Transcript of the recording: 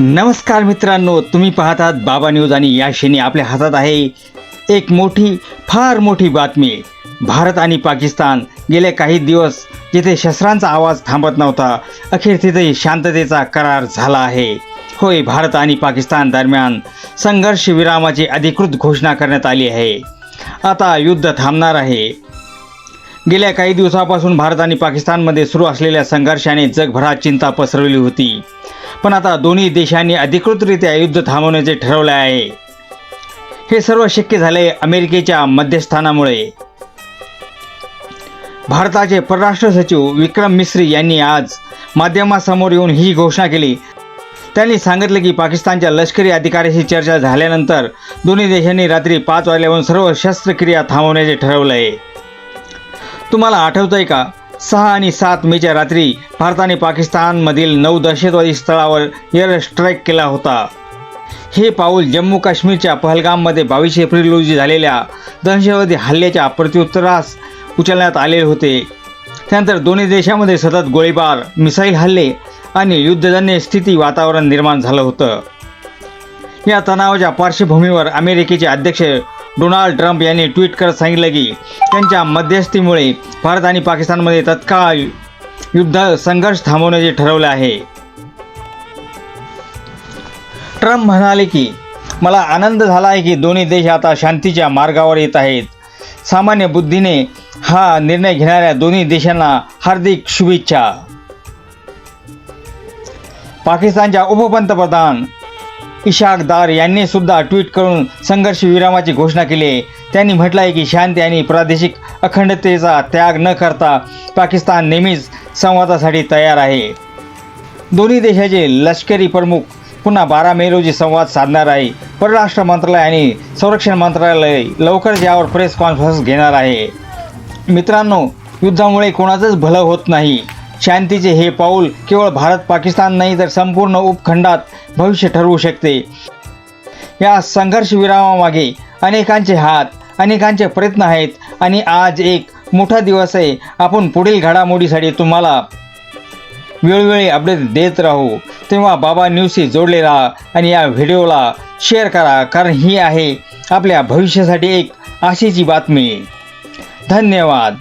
नमस्कार मित्रांनो तुम्ही पाहतात बाबा न्यूज आणि या क्षणी आपल्या हातात आहे एक मोठी फार मोठी बातमी. भारत आणि पाकिस्तान गेले काही दिवस जिथे शस्त्रांचा आवाज थांबत नव्हता अखेर तिथे शांततेचा करार झाला आहे. होय भारत आणि पाकिस्तान दरम्यान संघर्ष विरामाची अधिकृत घोषणा करण्यात आली आहे. आता युद्ध थांबणार आहे. गेल्या काही दिवसापासून भारत आणि पाकिस्तानमध्ये सुरू असलेल्या संघर्षाने जगभरात चिंता पसरवली होती. पण आता दोन्ही देशांनी अधिकृतरित्या युद्ध थांबवण्याचे ठरवले आहे. हे सर्व शक्य झाले अमेरिकेच्या मध्यस्थानामुळे. भारताचे परराष्ट्र सचिव विक्रम मिस्री यांनी आज माध्यमासमोर येऊन ही घोषणा केली. त्यांनी सांगितले की पाकिस्तानच्या लष्करी अधिकाऱ्याशी चर्चा झाल्यानंतर दोन्ही देशांनी रात्री पाच वाजल्यावरून सर्व शस्त्रक्रिया थांबवण्याचे ठरवलं आहे. तुम्हाला आठवतंय का? सहा आणि सात मेच्या रात्री भारताने पाकिस्तानमधील नऊ दहशतवादी स्थळावर एअर स्ट्राईक केला होता. हे पाऊल जम्मू काश्मीरच्या पहलगाममध्ये बावीस एप्रिल रोजी झालेल्या दहशतवादी हल्ल्याच्या प्रत्युत्तरास उचलण्यात आले होते. त्यानंतर दोन्ही देशामध्ये सतत गोळीबार मिसाईल हल्ले आणि युद्धजन्य स्थिती वातावरण निर्माण झालं होतं. या तणावाच्या पार्श्वभूमीवर अमेरिकेचे अध्यक्ष डोनाल्ड ट्रम्प यांनी ट्विट करत सांगितलं की त्यांच्या मध्यस्थीमुळे भारत आणि पाकिस्तानमध्ये तत्काळ युद्ध संघर्ष थांबवण्याचे ठरवले आहे. ट्रम्प म्हणाले की मला आनंद झाला आहे की दोन्ही देश आता शांतीच्या मार्गावर येत आहेत. सामान्य बुद्धीने हा निर्णय घेणाऱ्या दोन्ही देशांना हार्दिक शुभेच्छा. पाकिस्तानच्या उपपंतप्रधान इशाक दार यांनी सुद्धा ट्विट करून संघर्ष विरामाची घोषणा केली. आहे त्यांनी म्हटलं आहे की शांती आणि प्रादेशिक अखंडतेचा त्याग न करता पाकिस्तान नेहमीच संवादासाठी तयार आहे. दोन्ही देशाचे लष्करी प्रमुख पुन्हा बारा मे रोजी संवाद साधणार आहे. परराष्ट्र मंत्रालय आणि संरक्षण मंत्रालय लवकरच यावर प्रेस कॉन्फरन्स घेणार आहे. मित्रांनो युद्धामुळे कोणाचंच भलं होत नाही. शांतीचे हे पाऊल केवळ भारत पाकिस्तान नाही तर संपूर्ण उपखंडात भविष्य ठरवू शकते. या संघर्ष विरामामागे अनेकांचे हात अनेकांचे प्रयत्न आहेत आणि आज एक मोठा दिवस आहे. आपण पुढील घडामोडीसाठी तुम्हाला वेळोवेळी अपडेट देत राहू. तेव्हा बाबा न्यूजशी जोडले राहा आणि या व्हिडिओला शेअर करा कारण ही आहे आपल्या भविष्यासाठी एक आशेची बातमी. धन्यवाद.